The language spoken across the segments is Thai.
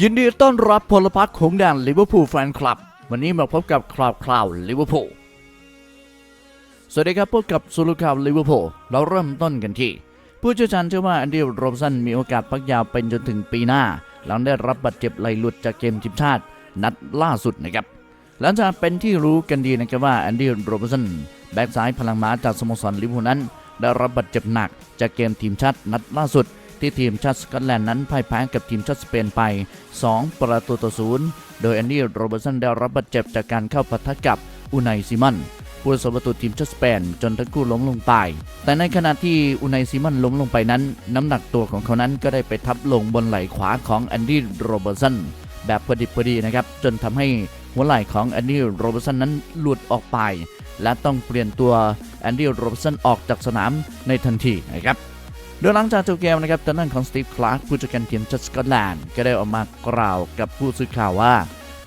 ยินดีต้อนรับพลพรรคของแดนลิเวอร์พูลแฟนคลับ วันนี้มาพบกับคราวคราวลิเวอร์พูลสวัสดีครับพบกับสุลข่าวลิเวอร์พูลเราเริ่มต้นกันที่ ผู้เชี่ยวชาญเชื่อว่าแอนดี้โรบสันมีโอกาสพักยาวเป็นจนถึงปีหน้า หลังได้รับบาดเจ็บไหลหลุดจากเกมทีมชาติ นัดล่าสุดนะครับ หลังจากเป็นที่รู้กันดีนะครับว่าแอนดี้โรบสันแบ็กซ้ายพลังม้าจากสโมสรลิเวอร์พูลนั้น ได้รับบาดเจ็บหนักจากเกมทีมชาตินัดล่าสุด ที่ทีมชาติสกอตแลนด์นั้นพ่ายแพ้กับทีมชาติสเปนไป 2 ประตูต่อศูนย์โดยแอนดี้โรเบร์ตสันได้รับบาดเจ็บจากการเข้าปะทะกับอุไนซิมันผู้รักษาประตูทีมชาติสเปนจนทั้งคู่ล้มลงไป แต่ในขณะที่อุไนซิมันล้มลงไปนั้น น้ำหนักตัวของเขานั้นก็ได้ไปทับลงบนไหล่ขวาของแอนดี้โรเบร์ตสันแบบพอดิบพอดีนะครับ จนทำให้หัวไหล่ของแอนดี้โรเบร์ตสันนั้นหลุดออกไป และต้องเปลี่ยนตัวแอนดี้โรเบร์ตสันออกจากสนามในทันทีนะครับ โดยหลังจากจบเกมนะครับทางด้านของสตีฟคลาร์กผู้จัดการทีมชาติสกอตแลนด์ก็ได้ออกมากล่าวกับผู้สื่อข่าวว่า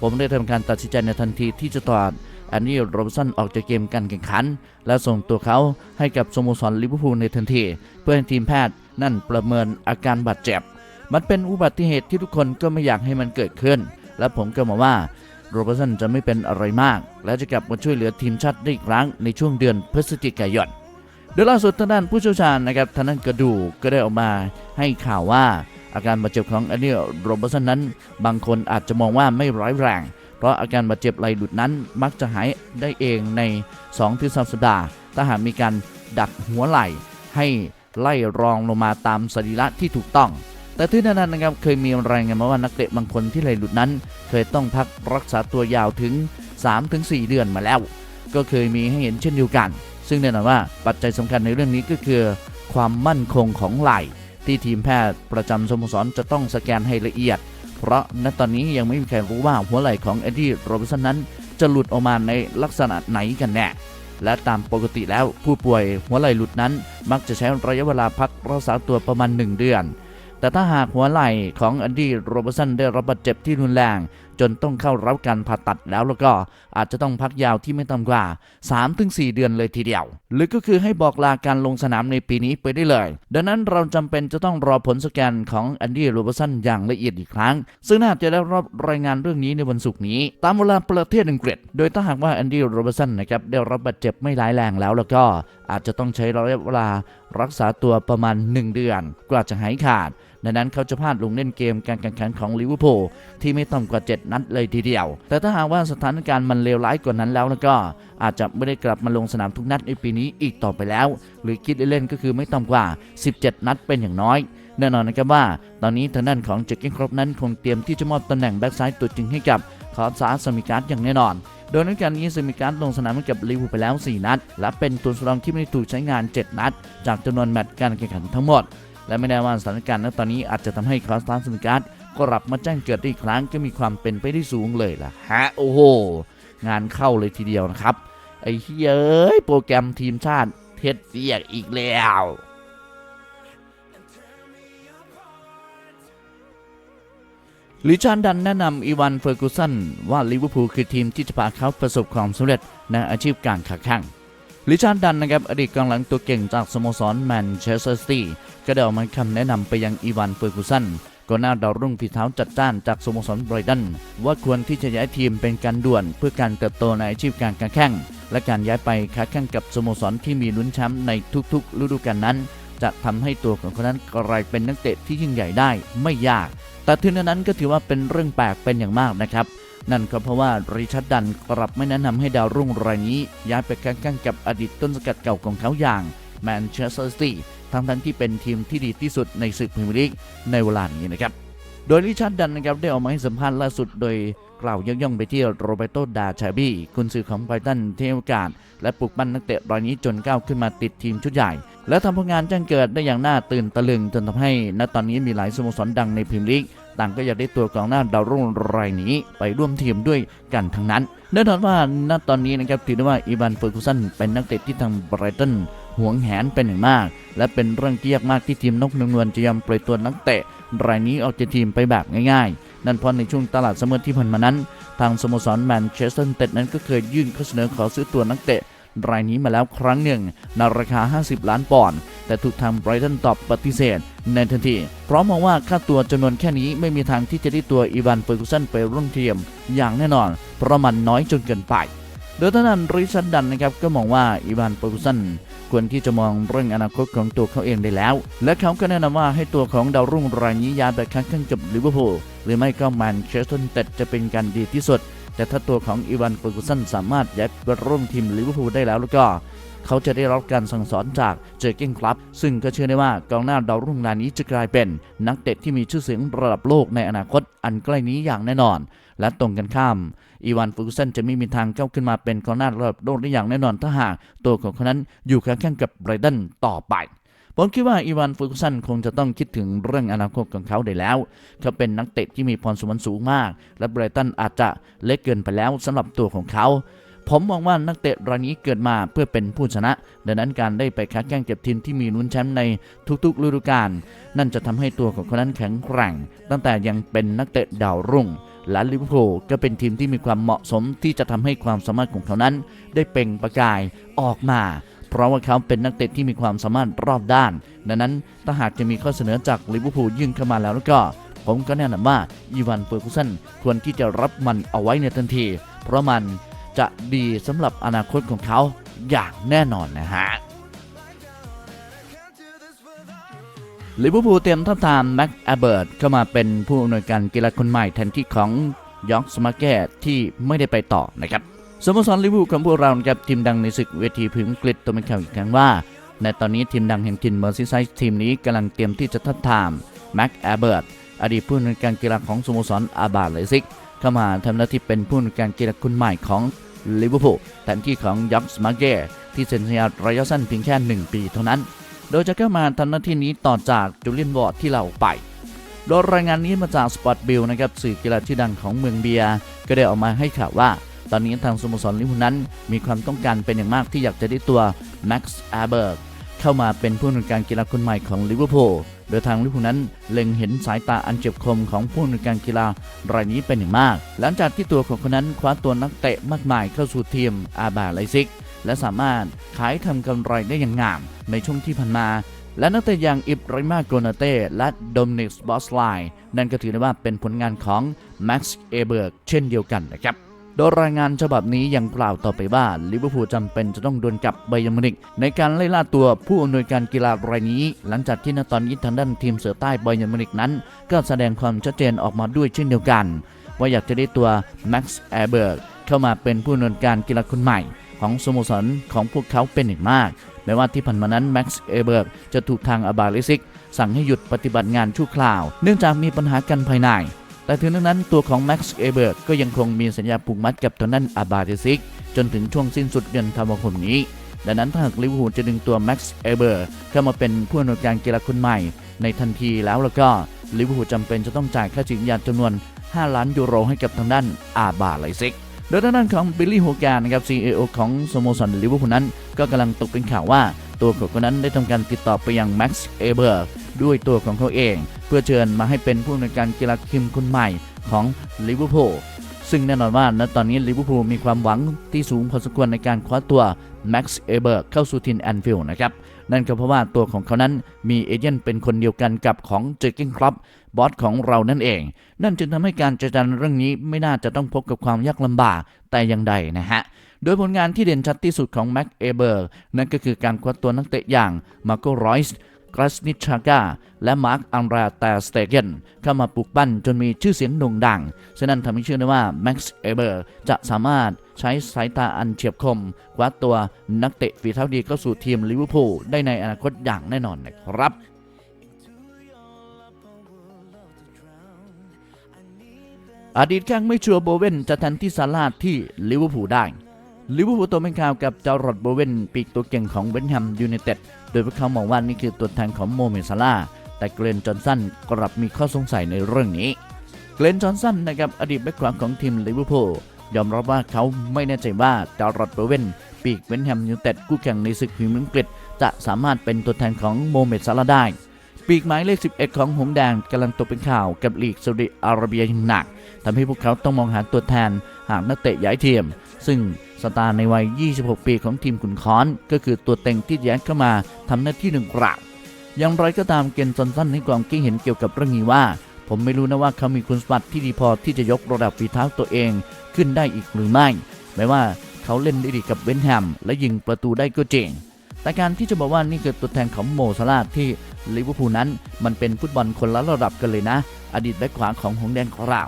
ผมได้ทำการตัดสินใจในทันทีที่จะถอดแอนนี่โรบสันออกจากเกมการแข่งขัน และส่งตัวเขาให้กับสโมสรลิเวอร์พูลในทันที เพื่อให้ทีมแพทย์นั่นประเมินอาการบาดเจ็บ มันเป็นอุบัติเหตุที่ทุกคนก็ไม่อยากให้มันเกิดขึ้น และผมก็มองว่าโรบสันจะไม่เป็นอะไรมาก และจะกลับมาช่วยเหลือทีมชาติได้อีกครั้งในช่วงเดือนพฤศจิกายน โดยล่าสุดทางด้านผู้เชี่ยวชาญนะครับทางด้านกระดูกก็ได้ออกมาให้ข่าวว่าอาการบาดเจ็บของแอนนี่โรเบร์สันนั้น บางคนอาจจะมองว่าไม่ร้ายแรง เพราะอาการบาดเจ็บไหลหลุดนั้น มักจะหายได้เองใน2-3สัปดาห์ ถ้าหากมีการดักหัวไหล่ ให้ไล่รองลงมาตามสรีระที่ถูกต้อง แต่ที่นั้นนะครับเคยมีรายงานมาว่านักเตะบางคนที่ไหลหลุดนั้น เคยต้องพักรักษาตัวยาวถึง 3-4 เดือนมาแล้ว ก็เคยมีให้เห็นเช่นเดียวกัน ซึ่งแน่นอนว่าปัจจัยสำคัญในเรื่องนี้ก็คือ ความมั่นคงของไหล่ที่ทีมแพทย์ประจำสโมสรจะต้องสแกนให้ละเอียด เพราะณตอนนี้ยังไม่มีใครรู้ว่าหัวไหล่ของเอ็ดดี้โรบินสันนั้น จะหลุดออกมาในลักษณะไหนกันแน่และตามปกติแล้วผู้ป่วยหัวไหล่หลุดนั้น มักจะใช้ระยะเวลาพักรักษาตัวประมาณ 1 เดือน แต่ถ้าหากหัวไหล่ของแอนดี้โรเบร์สันได้รับบาดเจ็บที่รุนแรง จนต้องเข้ารับการผ่าตัดแล้วแล้วก็อาจจะต้องพักยาวที่ไม่ต่ำกว่า 3-4 เดือนเลยทีเดียว หรือก็คือให้บอกลาการลงสนามในปีนี้ไปได้เลย ดังนั้นเราจำเป็นจะต้องรอผลสแกนของแอนดี้โรเบอร์สันอย่างละเอียดอีกครั้ง ซึ่งน่าจะได้รับรายงานเรื่องนี้ในวันศุกร์นี้ ตามเวลาประเทศอังกฤษ โดยถ้าหากว่าแอนดี้โรเบอร์สันนะครับได้รับบาดเจ็บไม่ร้ายแรงแล้วแล้วก็อาจจะต้องใช้ระยะเวลารักษาตัวประมาณ 1 เดือน กว่าจะหายขาด ดังนั้นเขาจะพลาดลงเล่นเกมการแข่งขันของลิเวอร์พูลที่ไม่ต่ำกว่า 7 นัดเลยทีเดียว แต่ถ้าหากว่าสถานการณ์มันเลวร้ายกว่านั้นแล้วแล้วก็อาจจะไม่ได้กลับมาลงสนามทุกนัดในปีนี้อีกต่อไปแล้ว หรือคิดเล่นๆก็คือไม่ต่ำกว่า 17 นัดเป็นอย่างน้อยแน่นอนนะครับว่า ตอนนี้ทางด้านของเจคกิ้งครบนั้นคงเตรียมที่จะมอบตำแหน่งแบ็กซ้ายตัวจริงให้กับคอร์ซาสมิการ์ดอย่างแน่นอน โดยในการนี้สมิการ์ดลงสนามกับลิเวอร์พูลไปแล้ว 4 นัด และเป็นตัวสำรองที่ไม่ถูกใช้งาน 7 นัด จากจำนวนแมตช์การแข่งขันทั้งหมด และไม่แน่ว่าสถานการณ์ณตอนนี้อาจจะทำให้คอสตาสมิการ์ดกลับมาแจ้งเกิดอีกครั้งก็มีความเป็นไปได้สูงเลยล่ะฮะโอ้โหงานเข้าเลยทีเดียวนะครับ ไอ้เฮ้ยโปรแกรมทีมชาติเท็ดเรียกอีกแล้วลิชาร์ดดันแนะนำอีวานเฟอร์กูสันว่าลิเวอร์พูลคือทีมที่จะพาเขาประสบความสำเร็จในอาชีพการค้าแข่ง ลิชาร์ดดันนะครับอดีตกองหลังตัวเก่งจากสโมสรแมนเชสเตอร์ซิตี้ก็ได้ออกมาคำแนะนำไปยังอีวานเฟอร์กูสันก่อนหน้าดาวรุ่งฝีเท้าจัดจ้านจากสโมสรไบรตันว่าควรที่จะย้ายทีมเป็นการด่วน เพื่อการเติบโตในอาชีพการแข่งและการย้ายไปค้าแข่งกับสโมสรที่มีลุ้นแชมป์ในทุกๆ ฤดูกาลนั้น จะทำให้ตัวของเขานั้นกลายเป็นนักเตะที่ยิ่งใหญ่ได้ไม่ยาก แต่ถึงนั้นก็ถือว่าเป็นเรื่องแปลกเป็นอย่างมากนะครับ นั่นก็เพราะว่าริชาร์ดดันกลับไม่แนะนำให้ดาวรุ่งรายนี้ย้ายไปแข่งขันกับอดีตต้นสกัดเก่าของเขาอย่างแมนเชสเตอร์ซิตี้ทั้งทั้งที่เป็นทีมที่ดีที่สุดในศึกพรีเมียร์ลีกในเวลานี้นะครับ โดยริชาร์ดดันนะครับได้ออกมาให้สัมภาษณ์ล่าสุดโดยกล่าวย่องๆไปที่โรเบโตดาชาบีกุนซือของไบรตันเที่ให้โอกาส และปลุกปั้นนักเตะรายนี้จนก้าวขึ้นมาติดทีมชุดใหญ่ และทำผลงานแจ้งเกิดได้อย่างน่าตื่นตะลึงจนทำให้ณตอนนี้มีหลายสโมสรดังในพรีเมียร์ลีก ต่างก็อยากได้ตัวกองหน้าดาวรุ่งรายนี้ไปร่วมทีมด้วยกันทั้งนั้นแน่นอนว่าณตอนนี้นะครับถือได้ว่าอีวานเฟอร์กูสันเป็นนักเตะที่ทางไบรตันหวงแหนเป็นอย่างมาก และเป็นเรื่องที่ยากมากที่ทีมนกนงนวลจะยอมปล่อยตัวนักเตะรายนี้ออกจากทีมไปแบบง่ายๆ นั่นเพราะในช่วงตลาดเสมอที่ผ่านมานั้น ทางสโมสรแมนเชสเตอร์เต็ดนั้นก็เคยยื่นข้อเสนอขอซื้อตัวนักเตะ รายนี้มาแล้วครั้งหนึ่งในราคา 50 ล้านปอนด์แต่ถูกทางไบรตันตอบปฏิเสธในทันที เพราะมองว่าค่าตัวจำนวนแค่นี้ไม่มีทางที่จะได้ตัวอีวานเฟอร์กูสันไปร่วมทีมอย่างแน่นอน เพราะมันน้อยจนเกินไปโดยท่านั้นริชันดันนะครับก็มองว่าอีวานเฟอร์กูสันควรที่จะมองเรื่องอนาคตของตัวเขาเองได้แล้ว และเขาก็แนะนำว่าให้ตัวของดาวรุ่งรายนี้ย้ายไปค้างแข่งกับลิเวอร์พูลหรือไม่ก็แมนเชสเตอร์ยูไนเต็ดจะเป็นการดีที่สุด แต่ถ้าตัวของอีวานเฟอร์กูสันสามารถย้ายไปร่วมทีมลิเวอร์พูลได้แล้วแล้วก็ เขาจะได้รับการสั่งสอนจากเจอร์เก้นครับ ซึ่งก็เชื่อได้ว่ากองหน้าดาวรุ่งรายนี้จะกลายเป็น นักเตะที่มีชื่อเสียงระดับโลกในอนาคตอันใกล้นี้อย่างแน่นอน และตรงกันข้ามอีวานฟูกุสันจะไม่มีทางก้าวขึ้นมาเป็นกองหน้าระดับโลกได้อย่างแน่นอนถ้าหากตัวของเขานั้นอยู่ข้างๆกับไบรตันต่อไป ผมคิดว่าอีวานฟูกุสันคงจะต้องคิดถึงเรื่องอนาคตของเขาได้แล้ว เขาเป็นนักเตะที่มีพรสวรรค์สูงมาก และไบรตันอาจจะเล็กเกินไปแล้วสำหรับตัวของเขาผมมองว่านักเตะรายนี้เกิดมาเพื่อเป็นผู้ชนะ ดังนั้นการได้ไปค้าแข่งเก็บทีมที่มีลุ้นแชมป์ในทุกๆฤดูกาลนั่นจะทำให้ตัวของเขานั้นแข็งแกร่ง ตั้งแต่ยังเป็นนักเตะดาวรุ่ง และลิเวอร์พูลก็เป็นทีมที่มีความเหมาะสมที่จะทำให้ความสามารถของเขานั้น ได้เป่งประกายออกมา เพราะว่าเขาเป็นนักเตะที่มีความสามารถรอบด้าน ดังนั้นถ้าหากจะมีข้อเสนอจากลิเวอร์พูลยื่นเข้ามาแล้วแล้วก็ ผมก็แนะนำว่าอีวานเฟอร์กูสันควรที่จะรับมันเอาไว้ในทันที เพราะมันจะดีสำหรับอนาคตของเขาอย่างแน่นอนนะฮะลิเวอร์พูลเตรียมทับทามแม็กแอเบิร์ตเข้ามาเป็นผู้อำนวยการกีฬาคนใหม่แทนที่ของยอร์กสมาเกตที่ไม่ได้ไปต่อนะครับ สโมสรลิเวอร์พูลของพวกเรานะครับทีมดังในศึกเวทีพึงอังกฤษตัวเป็นข่าวอีกครั้งว่าในตอนนี้ทีมดังแห่งทินเมอร์ซีไซด์ทีมนี้กำลังเตรียมที่จะทับทามแม็กแอเบิร์ตอดีตผู้อำนวยการกีฬาของสโมสรอาบาเลซิกเข้ามาทำหน้าที่เป็นผู้อำนวยการกีฬาคนใหม่ของลิเวอร์พูลแทนที่ของยอร์กสมาเกตที่เซ็นสัญญาระยะสั้นเพียงแค่หนึ่งปีเท่านั้น โดยจะเข้ามาทำหน้าที่นี้ต่อจากจูเลียนวอร์ดที่เราไป โดยรายงานนี้มาจากสปอตบิลนะครับสื่อกีฬาชื่อดังของเมืองเบียร์ก็ได้ออกมาให้ข่าวว่า ตอนนี้ทางสโมสรลิเวอร์พูลนั้น มีความต้องการเป็นอย่างมากที่อยากจะได้ตัวแม็กซ์แอเบิร์กเข้ามาเป็นผู้อำนวยการกีฬาคนใหม่ของลิเวอร์พูลโดยทางลิเวอร์พูลนั้นเล็งเห็นสายตาอันเจ็บคมของผู้อำนวยการกีฬารายนี้เป็นอย่างมาก หลังจากที่ตัวของคนนั้นคว้าตัวนักเตะมากมายเข้าสู่ทีมอาบาไลซิก และสามารถขายทำกำไรได้อย่างงามในช่วงที่ผ่านมาและนักเตะอย่างอิบริมาโกนาเต้และโดมินิกส์บอสไลน์นั่นก็ถือได้ว่าเป็นผลงานของแม็กซ์เอเบิร์กเช่นเดียวกันนะครับ โดยรายงานฉบับนี้ยังกล่าวต่อไปว่าลิเวอร์พูลจำเป็นจะต้องดวลกับไบยร์นมินิกในการไล่ล่าตัวผู้อำนวยการกีฬารายนี้ หลังจากที่ณตอนนี้ทางด้านทีมเสือใต้ไบยร์นมินิกนั้น ก็แสดงความชัดเจนออกมาด้วยเช่นเดียวกัน ว่าอยากจะได้ตัวแม็กซ์แอเบิร์กเข้ามาเป็นผู้อำนวยการกีฬาคนใหม่ ของสโมสรของพวกเขาเป็นอย่างมากแม้ว่าที่ผ่านมานั้นแม็กซ์เอเบิร์กจะถูกทางอาบาลิซิกสั่งให้หยุดปฏิบัติงานชั่วคราว เนื่องจากมีปัญหากันภายใน แต่ถึงนั้นตัวของแม็กซ์เอเบิร์กก็ยังคงมีสัญญาผูกมัดกับทางด้านอาบาลิซิก จนถึงช่วงสิ้นสุดเดือนธันวาคมนี้ ดังนั้นถ้าหากลิเวอร์พูลจะดึงตัวแม็กซ์เอเบิร์กเข้ามาเป็นผู้อำนวยการกีฬาคนใหม่ ในทันทีแล้วแล้วก็ลิเวอร์พูลจำเป็นจะต้องจ่ายค่าจิตวิญาจำนวน 5 ล้านยูโรให้กับทางด้านอาบาไลซิกโดยทางด้านของบิลลี่โฮแกนนะครับ CEO ของสโมสรลิเวอร์พูลนั้น ก็กำลังตกเป็นข่าวว่าตัวเขานั้นได้ทำการติดต่อไปยังแม็กซ์เอเบอร์ ด้วยตัวของเขาเอง เพื่อเชิญมาให้เป็นผู้อำนการกีฬาทีมคนใหม่ของลิเวอร์พูลซึ่งแน่นอนว่าณตอนนี้ลิเวอร์พูลมีความหวังที่สูงพอสมควรในการคว้าตัวแม็กซ์เอเบอร์เข้าสู่ทีมแอนฟิลด์นะครับ นั่นก็เพราะว่าตัวของเขานั้นมีเอเจนต์เป็นคนเดียวกันกับของเจอร์เกนครับบอสของเรานั่นเอง นั่นจึงทำให้การจัดการเรื่องนี้ไม่น่าจะต้องพบกับความยากลำบากแต่อย่างใดนะฮะ โดยผลงานที่เด่นชัดที่สุดของแม็กเอเบอร์นั่นก็คือการคว้าตัวนักเตะอย่างมาโกรอยส์ กราสนิชากา และมาร์คอัมราตาสเตเกนเข้ามาปลุกปั้นจนมีชื่อเสียงโด่งดังฉะนั้นทำให้เชื่อได้ว่าแม็กซ์เอเบอร์จะสามารถใช้สายตาอันเฉียบคมคว้าตัวนักเตะฝีเท้าดีเข้าสู่ทีมลิเวอร์พูลได้ในอนาคตอย่างแน่นอนนะครับอดีตแข้งไม่ชัวร์โบเวนจะแทนที่ซาลาที่ลิเวอร์พูลได้ลิเวอร์พูลตัวเป็นข่าวกับจารอดโบเวนปีกตัวเก่งของเวนแฮมยูไนเต็ด โดยพวกเขามองว่านี่คือตัวแทนของโมเมซาลาแต่เกรนจอห์นสันกลับมีข้อสงสัยในเรื่องนี้ เกรนจอห์นสันนะครับอดีตแบ็คขวาของทีมลิเวอร์พูลยอมรับว่าเขาไม่แน่ใจว่าจารอดโบเวนปีกเวนแฮมยูไนเต็ดคู่แข่งในศึกพรีเมียร์อังกฤษจะสามารถเป็นตัวแทนของโมเมดซาลาได้ ปีกหมายเลข 11 ของหงส์แดงกำลังตกเป็นข่าวกับลีกซาอุดิอาระเบียอย่างหนักทำให้พวกเขาต้องมองหาตัวแทนหากนักเตะย้ายทีม ซึ่งสตาร์ในวัย 26 ปีของทีมขุนค้อน ก็คือตัวเต็งที่แย้ายเข้ามาทำหน้าที่หนึ่งกราบอย่างไรก็ตามเกนซอนสันให้ความคิดเห็นเกี่ยวกับเรื่องนี้ว่า ผมไม่รู้นะว่าเขามีคุณสมบัติที่ดีพอที่จะยกระดับฝีเท้าตัวเองขึ้นได้อีกหรือไม่แม้ว่าเขาเล่นได้ดีกับเบนแฮม และยิงประตูได้ก็เจ๋งแต่การที่จะบอกว่านี่คือตัวแทนของโมซาลาที่ลิเวอร์พูลนั้น มันเป็นฟุตบอลคนละระดับกันเลยนะ อดีตแบ็คขวาของหงส์แดงของเรา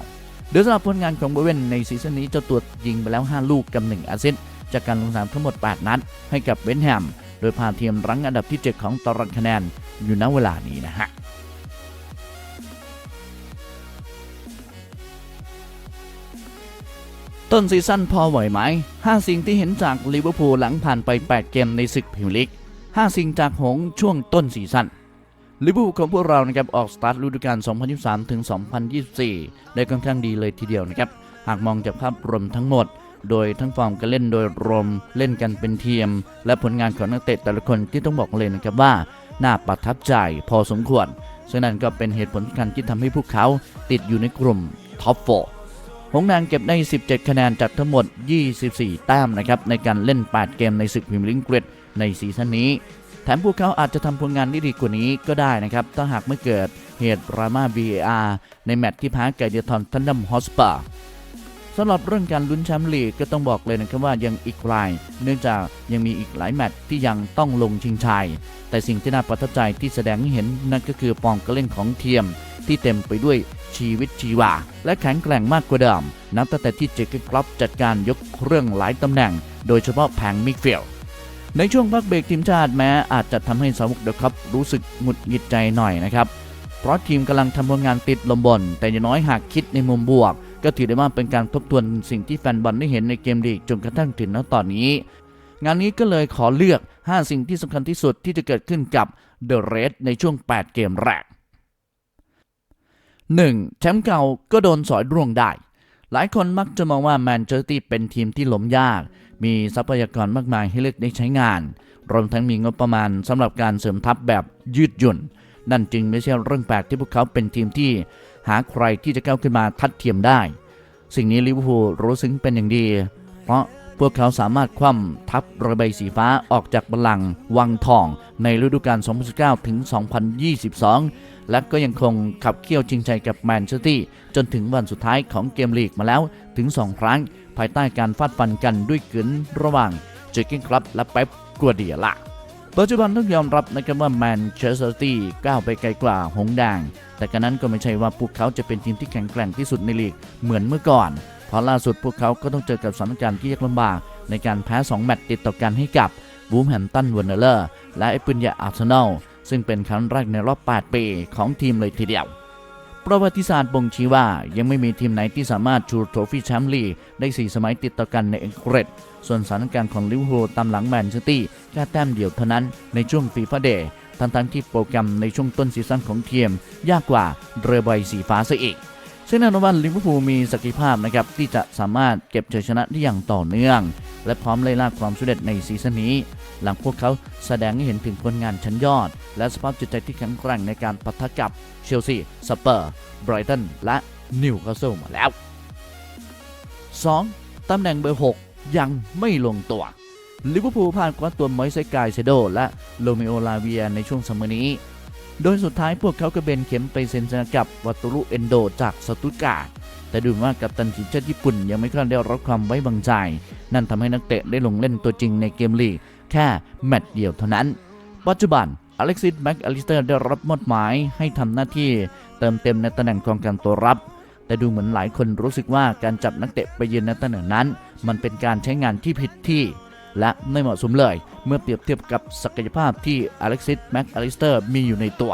โดยสำหรับผลงานของโบเวนในซีซั่นนี้เจ้าตัวยิงไปแล้ว 5 ลูกกับ1แอสซิสต์จากการลงสนามทั้งหมด 8 นัดให้กับเบนแฮม โดยพาทีมรั้งอันดับที่ 7 ของตารางคะแนนอยู่ณเวลานี้นะฮะต้นซีซั่นพอไหวไหม 5 สิ่งที่เห็นจากลิเวอร์พูลหลังผ่านไป 8 เกมในศึกพรีเมียร์ลีก 5 สิ่งจากหงช่วงต้นซีซั่น ลิเวอร์พูลของพวกเรานะครับออกสตาร์ทฤดูกาล 2023 ถึง 2024 ได้ค่อนข้างดีเลยทีเดียวนะครับ หากมองจากภาพรวมทั้งหมด โดยทั้งฟอร์มการเล่นโดยรวมเล่นกันเป็นทีม และผลงานของนักเตะแต่ละคนที่ต้องบอกเลยนะครับว่า น่าประทับใจพอสมควร ซึ่งนั่นก็เป็นเหตุผลสำคัญที่ทำให้พวกเขาติดอยู่ในกลุ่มท็อป4หงส์แดงเก็บได้ 17 คะแนนจากทั้งหมด 24 แต้มนะครับในการเล่น 8 เกมในศึกพรีเมียร์ลีกอังกฤษในซีซั่นนี้ แถมพวกเขาอาจจะทำผลงานได้ดีกว่านี้ก็ได้นะครับ ถ้าหากไม่เกิดเหตุดราม่า VAR ในแมตช์ที่แพ้แก่เดียทอนทันดัมฮอสปาสำหรับเรื่องการลุ้นแชมป์ลีกก็ต้องบอกเลยนะครับว่ายังอีกไกลเนื่องจากยังมีอีกหลายแมตช์ที่ยังต้องลงชิงชัย แต่สิ่งที่น่าประทับใจที่แสดงให้เห็นนั่นก็คือฟอร์มการเล่นของเทียม ที่เต็มไปด้วยชีวิตชีวา และแข็งแกร่งมากกว่าเดิมนับตั้งแต่ที่เจคเกอร์ครอปจัดการยกเครื่องหลายตำแหน่ง โดยเฉพาะแผงมิดฟิล ในช่วงพักเบรกทีมชาติแม้อาจจะทำให้สาวกเดอะคัพรู้สึกหงุดหงิดใจหน่อยนะครับ เพราะทีมกำลังทำผลงานติดลมบน แต่อย่างน้อยหากคิดในมุมบวก ก็ถือได้ว่าเป็นการทบทวนสิ่งที่แฟนบอลได้เห็นในเกมลีกจนกระทั่งถึงณตอนนี้ งานนี้ก็เลยขอเลือก 5 สิ่งที่สำคัญที่สุดที่จะเกิดขึ้นกับเดอะเรดในช่วง 8 เกมแรก 1. แชมป์เก่าก็โดนสอยร่วงได้ หลายคนมักจะมองว่าแมนเชสเตอร์เป็นทีมที่ล้มยาก มีทรัพยากรมากมายให้เลือกได้ใช้งาน รวมทั้งมีงบประมาณสำหรับการเสริมทัพแบบยืดหยุ่น นั่นจึงไม่ใช่เรื่องแปลกที่พวกเขาเป็นทีมที่ หาใครที่จะก้าวขึ้นมาทัดเทียมได้ สิ่งนี้ลิเวอร์พูลรู้ซึ้งเป็นอย่างดี เพราะพวกเขาสามารถคว่ำทัพเระใบสีฟ้าออกจากบัลลังก์วังทอง ในฤดูกาล 2019 ถึง 2022 และก็ยังคงขับเคี่ยวชิงชัยกับแมนเชสเตอร์จนถึงวันสุดท้ายของเกมลีกมาแล้วถึง 2 ครั้ง ภายใต้การฟาดฟันกันด้วยกึนระหว่างเจอร์เกนคลับและเป๊ปกัวเดียล่ะปัจจุบันต้องยอมรับนะครับว่าแมนเชสเตอร์ตี้ก้าวไปไกลกว่าหงแดงแต่กันนั้นก็ไม่ใช่ว่าพวกเขาจะเป็นทีมที่แข็งแกร่งที่สุดในลีกเหมือนเมื่อก่อน เพราะล่าสุดพวกเขาก็ต้องเจอกับสถานการณ์ที่ยากลำบาก ในการแพ้ 2 แมตช์ติดต่อกันให้กับวูมแฮมตันวันเนอร์และเอปินยาอาร์เซนอลซึ่งเป็นครั้งแรกในรอบ 8 ปีของทีมเลยทีเดียว ประวัติศาสตร์บ่งชี้ว่ายังไม่มีทีมไหนที่สามารถชูโทฟี่แชมป์ลีกได้ 4 สมัยติดต่อกันในอังกฤษ ส่วนสถานการณ์ของลิเวอร์พูลตามหลังแมนเชสเตอร์แค่แต้มเดียวเท่านั้นในช่วงฟีฟ่าเดย์ทั้งๆที่โปรแกรมในช่วงต้นซีซั่นของทีมยากกว่าเรือใบสีฟ้าซะอีก ซึ่งแน่นอนว่าลิเวอร์พูลมีศักยภาพนะครับที่จะสามารถเก็บชัยชนะได้อย่างต่อเนื่อง และพร้อมไล่ล่าความสำเร็จในซีซั่นนี้ หลังพวกเขาแสดงให้เห็นถึงผลงานชั้นยอด และสภาพจิตใจที่แข็งแกร่งในการปะทะกับเชลซีสเปอร์ไบรตันและนิวคาสเซิลมาแล้ว 2. ตำแหน่งเบอร์ 6 ยังไม่ลงตัวลิเวอร์พูลผ่านกว่าตัวมอยเซกายเซโดและโรเมโอลาเวียในช่วงซัมเมอร์นี้ โดยสุดท้ายพวกเขาก็เบนเข็มไปเซ็นสัญญากับวัตรุเอนโดจากสตุตการ์ดแต่ดูว่ากัปตันทีมชาติญี่ปุ่นยังไม่ค่อยได้รับความไว้วางใจ นั่นทำให้นักเตะได้ลงเล่นตัวจริงในเกมลีกแค่แมตช์เดียวเท่านั้น ปัจจุบันอเล็กซิสแม็กอลิสเตอร์ได้รับมอบหมายให้ทำหน้าที่เติมเต็มในตำแหน่งกองกลางตัวรับ แต่ดูเหมือนหลายคนรู้สึกว่าการจับนักเตะไปยืนในตำแหน่งนั้น มันเป็นการใช้งานที่ผิดที่ และไม่เหมาะสมเลย เมื่อเปรียบเทียบกับศักยภาพที่อเล็กซิสแม็กอลิสเตอร์มีอยู่ในตัว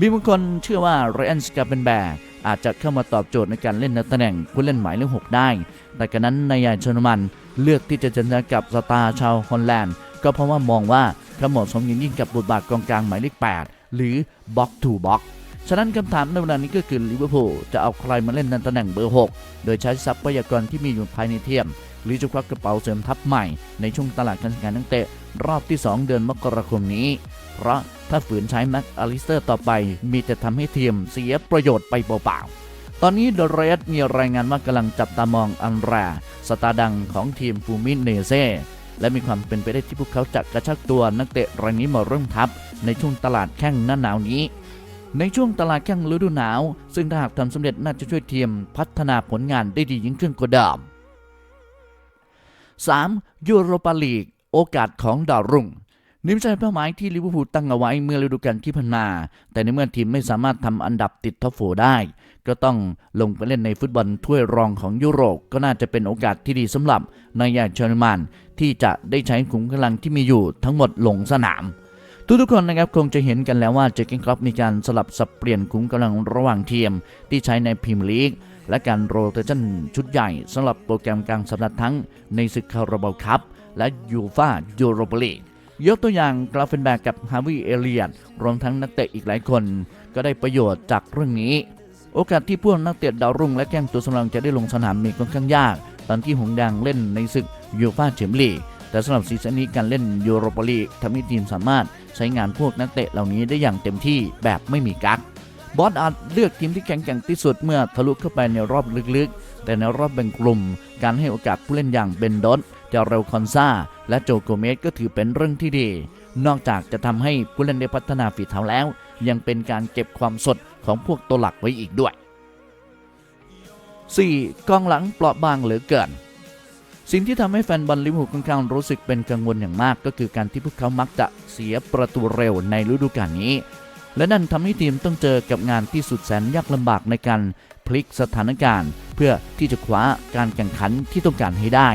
มีบางคนเชื่อว่าไรอันสกาเปนแบร์อาจจะเข้ามาตอบโจทย์ในการเล่นในตำแหน่งผู้เล่นหมายเลขหกได้ แต่กันนั้นนายยานชนมันเลือกที่จะเจรจากับสตาร์ชาวฮอลแลนด์ ก็เพราะว่ามองว่าเขาเหมาะสมอย่งยิ่งกับบทบาทกองกลางหมายเลข 8 หรือบ็อกทูบ็อกฉะนั้นคำถามในเวลานี้ก็คือลิเวอร์พูลจะเอาใครมาเล่นในตำแหน่งเบอร์ 6 โดยใช้ทรัพยากรที่มีอยู่ภายในเทียม หรือจะควักกระเป๋าเสริมทัพใหม่ในช่วงตลาดการซื้อขายนักเตะรอบที่ 2 เดือนมกราคมนี้ เพราะถ้าฝืนใช้แม็กอลิสเตอร์ต่อไป มีแต่ทำให้ทีมเสียประโยชน์ไปเปล่าๆ ตอนนี้เดอะเรสมีรายงานว่ากำลังจับตามองอันราสตาดังของทีมฟูมินเนเซและมีความเป็นไปได้ที่พวกเขาจะกระชักตัวนักเตะรายนี้มาเริ่มทัพในช่วงตลาดแข้งหน้าหนาวนี้ ในช่วงตลาดแข้งฤดูหนาว ซึ่งถ้าหากทำสำเร็จน่าจะช่วยทีมพัฒนาผลงานได้ดียิ่งขึ้นกว่าเดิม 3. ยูโรปาลีก โอกาสของดาวรุ่งนี่ไม่ใช่เป้าหมายที่ลิเวอร์พูลตั้งเอาไว้เมื่อฤดูกาลที่ผ่านมา แต่ในเมื่อทีมไม่สามารถทำอันดับติดท็อปโฟร์ได้ ก็ต้องลงไปเล่นในฟุตบอลถ้วยรองของยุโรป ก็น่าจะเป็นโอกาสที่ดีสำหรับนายใหญ่เชอร์มานที่จะได้ใช้ขุมกำลังที่มีอยู่ทั้งหมดลงสนาม ทุกๆคนนะครับคงจะเห็นกันแล้วว่าเจอร์เกนครอปมีการสลับสับเปลี่ยนขุมกำลังระหว่างทีมที่ใช้ในพรีเมียร์ลีก และการโรเตชันชุดใหญ่สำหรับโปรแกรมกลางสัปดาห์ทั้งในศึกคาราบาวคัพและยูฟายูโรปาลีกยกตัวอย่างกราฟเฟนแบกกับฮาวิเอเลียนรวมทั้งนักเตะอีกหลายคน ก็ได้ประโยชน์จากเรื่องนี้ โอกาสที่พวกนักเตะดาวรุ่งและแก้งตัวสำรองจะได้ลงสนามมีค่อนข้างยาก ตอนที่หงแดงเล่นในศึกยูฟาแชมเลียนลีกแต่สำหรับซีซั่นนี้การเล่นยูโรปาลีกทำให้ทีมสามารถใช้งานพวกนักเตะเหล่านี้ได้อย่างเต็มที่แบบไม่มีกัก บอสอาจเลือกทีมที่แข็งแกร่งที่สุดเมื่อทะลุเข้าไปในรอบลึกๆ แต่ในรอบแบ่งกลุ่ม การให้โอกาสผู้เล่นอย่างเบนดอตเจาเรลคอนซาและโจโกเมสก็ถือเป็นเรื่องที่ดี นอกจากจะทำให้ผู้เล่นได้พัฒนาฝีเท้าแล้ว ยังเป็นการเก็บความสดของพวกตัวหลักไว้อีกด้วย 4. กองหลังเปราะบางเหลือเกินสิ่งที่ทำให้แฟนบอลลิเวอร์พูลค่อนข้างรู้สึกเป็นกังวลอย่างมาก ก็คือการที่พวกเขามักจะเสียประตูเร็วในฤดูกาลนี้ และนั่นทำให้ทีมต้องเจอกับงานที่สุดแสนยากลำบากในการพลิกสถานการณ์ เพื่อที่จะคว้าการแข่งขันที่ต้องการให้ได้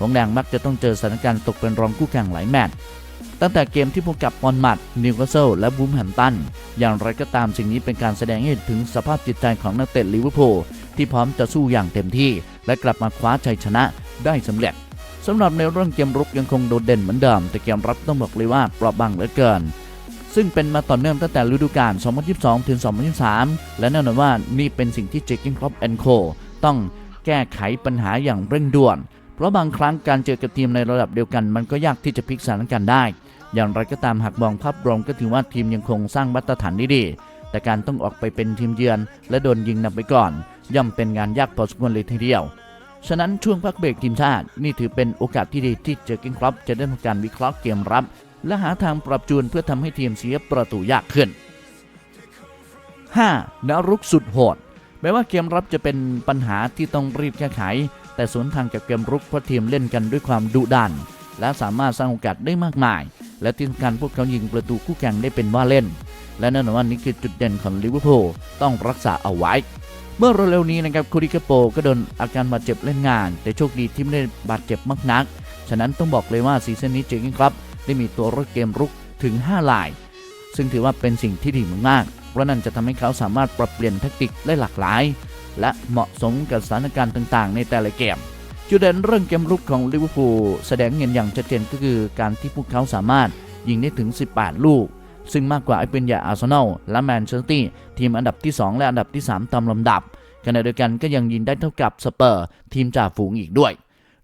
หงแดงมักจะต้องเจอสถานการณ์ตกเป็นรองคู่แข่งหลายแมตช์ตั้งแต่เกมที่พบกับปอนมัดนิวคาสเซิลและบูมแฮมตัน อย่างไรก็ตามสิ่งนี้เป็นการแสดงให้เห็นถึงสภาพจิตใจของนักเตะลิเวอร์พูลที่พร้อมจะสู้อย่างเต็มที่ และกลับมาคว้าชัยชนะได้สำเร็จสำหรับในเรื่องเกมรุกยังคงโดดเด่นเหมือนเดิม แต่เกมรับต้องบอกเลยว่าเปราะบางเหลือเกิน ซึ่งเป็นมาต่อเนื่องตั้งแต่ฤดูกาล 2022 ถึง 2023 และแน่นอนว่านี่เป็นสิ่งที่เจคกินครอปแอนโคต้องแก้ไขปัญหาอย่างเร่งด่วน เพราะบางครั้งการเจอกับทีมในระดับเดียวกัน มันก็ยากที่จะพลิกสถานการณ์ได้ อย่างไรก็ตามหากมองภาพรวมก็ถือว่าทีมยังคงสร้างมาตรฐานได้ดี แต่การต้องออกไปเป็นทีมเยือน และโดนยิงนำไปก่อน ย่อมเป็นงานยากพอสมควรเลยทีเดียว ฉะนั้นช่วงพักเบรกทีมชาติ นี่ถือเป็นโอกาสที่ดีที่เจอกินครอปจะได้ทำการวิเคราะห์เกมรับ และหาทางปรับจูนเพื่อทำให้ทีมเสียประตูยากขึ้น 5. นรุกสุดโหด แม้ว่าเกมรับจะเป็นปัญหาที่ต้องรีบแก้ไข แต่สวนทางกับเกมรุกเพราะทีมเล่นกันด้วยความดุดัน และสามารถสร้างโอกาสได้มากมาย และที่สำคัญพวกเขายิงประตูคู่แข่งได้เป็นว่าเล่น และแน่นอนว่านี่คือจุดเด่นของลิเวอร์พูลต้องรักษาเอาไว้ เมื่อเร็วๆนี้นะครับคูริกโปก็โดนอาการบาดเจ็บเล่นงาน แต่โชคดีที่ไม่ได้บาดเจ็บมากนัก ฉะนั้นต้องบอกเลยว่าซีซั่นนี้เจอกินครับ ได้มีตัวรถเกมรุกถึง 5 ลาย ซึ่งถือว่าเป็นสิ่งที่ดีมากๆเพราะนั่นจะทำให้เขาสามารถปรับเปลี่ยนแทคติกได้หลากหลาย และเหมาะสมกับสถานการณ์ต่างๆ ในแต่ละเกม จุดเด่นเรื่องเกมรุกของลิเวอร์พูลแสดงเห็นอย่างชัดเจนก็คือการที่พวกเขาสามารถยิงได้ถึง 18 ลูก ซึ่งมากกว่าไอเป็นยาอาร์เซนอลและแมนเชสเตอร์ซิตี้ทีมอันดับที่ 2 และอันดับที่ 3 ตามลำดับขณะเดียวกันก็ยังยิงได้เท่ากับสเปอร์ ทีมจ่าฝูงอีกด้วย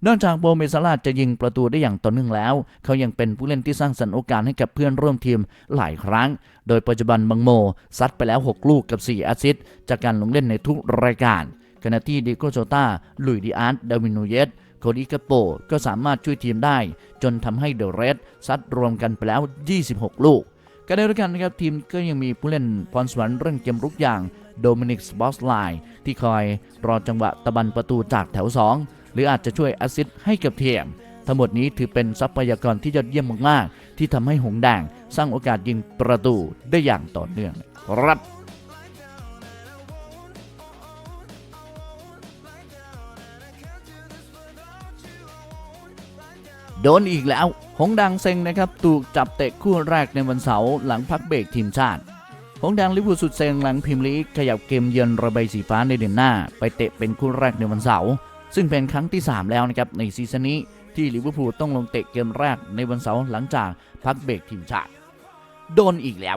นอกจากโบเมซาลาจะยิงประตูได้อย่างต่อเนื่องแล้ว เขายังเป็นผู้เล่นที่สร้างสรรค์โอกาสให้กับเพื่อนร่วมทีมหลายครั้ง โดยปัจจุบันบังโมซัดไปแล้ว 6 ลูกกับ 4 แอสซิสต์จากการลงเล่นในทุกรายการขณะที่ดิโกโจตาลุยดิอาร์ตดาวินูเยสโคดิกาโปก็สามารถช่วยทีมได้ จนทำให้เดอะเรดซัดรวมกันไปแล้ว 26 ลูกก็ได้ด้วยกันนะครับทีมก็ยังมีผู้เล่นพรสวรรค์เรื่องเกมรุกอย่างโดมินิกสบอสไลน์ที่คอยรอจังหวะตะบันประตูจากแถว 2 หรืออาจจะช่วยแอซิสต์ให้กับทีมทั้งหมดนี้ถือเป็นทรัพยากรที่ยอดเยี่ยมมากๆ ที่ทำให้หงแดงสร้างโอกาสยิงประตูได้อย่างต่อเนื่องครับโดนอีกแล้ว หงดังเซ็งนะครับ ถูกจับเตะคู่แรกในวันเสาร์หลังพักเบรกทีมชาติ หงดังลิเวอร์พูลสุดเซ็งหลังพรีเมียร์ลีกขยับเกมเยือนระบายสีฟ้าในเดือนหน้า ไปเตะเป็นคู่แรกในวันเสาร์ ซึ่งเป็นครั้งที่ 3 แล้วนะครับในซีซั่นนี้ที่ลิเวอร์พูลต้องลงเตะเกมแรกในวันเสาร์หลังจากพักเบรกทีมชาติ โดนอีกแล้ว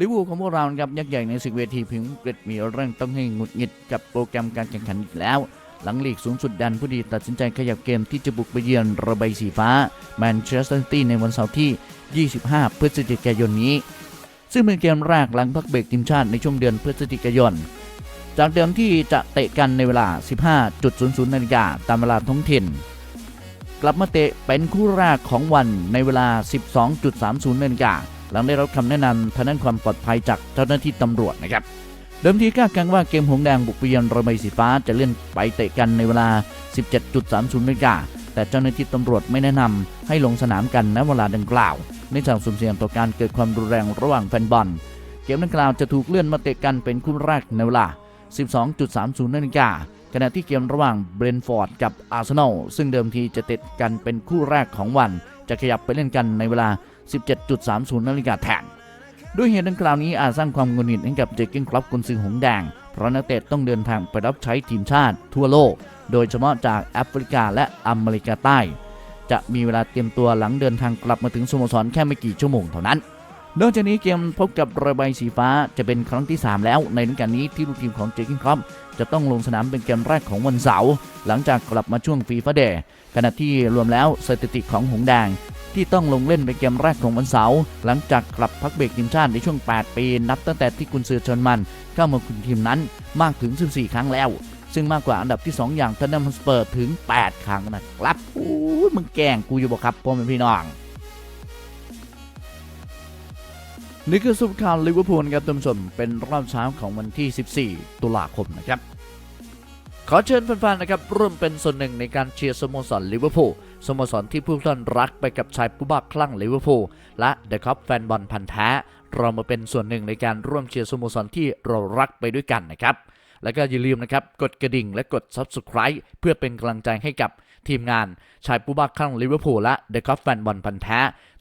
ลิเวอร์พูลของพวกเรานะครับยักษ์ใหญ่ในศึกเวทีพิมพ์เกรดมีเรื่องต้องให้หงุดหงิดกับโปรแกรมการแข่งขันอีกแล้ว หลังลีกสูงสุดดันผู้ดีตัดสินใจขยับเกมที่จะบุกไปเยือนระบายสีฟ้าแมนเชสเตอร์ซิตี้ในวันเสาร์ที่ 25 พฤศจิกายนนี้ ซึ่งเป็นเกมแรกหลังพักเบรกทีมชาติในช่วงเดือนพฤศจิกายน จากเดิมที่จะเตะกันในเวลา 15.00 นาฬิกาตามเวลาท้องถิ่น กลับมาเตะเป็นคู่แรกของวันในเวลา 12.30 นาฬิกาหลังได้รับคำแนะนำทางด้านความปลอดภัยจากเจ้าหน้าที่ตำรวจนะครับ เดิมทีคาดการว่าเกมหงสแดงบุกไปเยือนระเบยสีฟ้าจะเลื่อนไปเตะกันในเวลา 17.30 นาฬิกาแต่เจ้าหน้าที่ตำรวจไม่แนะนำให้ลงสนามกันณเวลาดังกล่าวเนื่องจากสุ่มเสี่ยงต่อการเกิดความรุนแรงระหว่างแฟนบอล เกมดังกล่าวจะถูกเลื่อนมาเตะกันเป็นคู่แรกในเวลา 12.30 นาฬิกาขณะที่เกมระหว่างเบรนฟอร์ดกับอาร์เซนอลซึ่งเดิมทีจะเตะกันเป็นคู่แรกของวัน จะขยับไปเล่นกันในเวลา 17.30 นาฬิกาแทนด้วยเหตุดังกล่าวนี้อาจสร้างความงุนงิดให้กับเจเกินคลับกุนซือหงแดง เพราะนักเตะต้องเดินทางไปรับใช้ทีมชาติทั่วโลก โดยเฉพาะจากแอฟริกาและอเมริกาใต้ จะมีเวลาเตรียมตัวหลังเดินทางกลับมาถึงสโมสรแค่ไม่กี่ชั่วโมงเท่านั้น นอกจากนี้เกมพบกับระบายสีฟ้าจะเป็นครั้งที่ 3 แล้ว ในฤดูกาลนี้ที่ลูกทีมของเจอร์กินคลับจะต้องลงสนามเป็นเกมแรกของวันเสาร์หลังจากกลับมาช่วงฟีฟ่าเดย์ขณะที่รวมแล้วสถิติของหงแดงที่ต้องลงเล่นเป็นเกมแรกของวันเสาร์หลังจากกลับพักเบรกทีมชาติในช่วง 8 ปี นับตั้งแต่ที่กุนซือชนมัน เข้ามาคุมทีมนั้นมากถึง 14 ครั้งแล้ว ซึ่งมากกว่าอันดับที่ 2 อย่างทันนัมสเปอร์ถึง 8 ครั้งนะครับอู้ยมึงแกงกูอยู่บ่ครับพ่อแม่พี่น้อง นี่คือสุดข่าวลิเวอร์พูลครับท่านผู้ชมเป็นรอบเช้าของวันที่ 14 ตุลาคมนะครับ ขอเชิญแฟนๆนะครับร่วมเป็นส่วนหนึ่งในการเชียร์สโมสรลิเวอร์พูลสโมสรที่ผู้ท่านรักไปกับชายผู้บ้าคลั่งลิเวอร์พูลและเดอะคัพแฟนบอลพันธ์แท้ เรามาเป็นส่วนหนึ่งในการร่วมเชียร์สโมสรที่เรารักไปด้วยกันนะครับแล้วก็อย่าลืมนะครับกดกระดิ่งและกด Subscribe เพื่อเป็นกำลังใจให้กับทีมงานชายผู้บ้าคลั่งลิเวอร์พูลและเดอะคัพแฟนบอลพันธ์แท้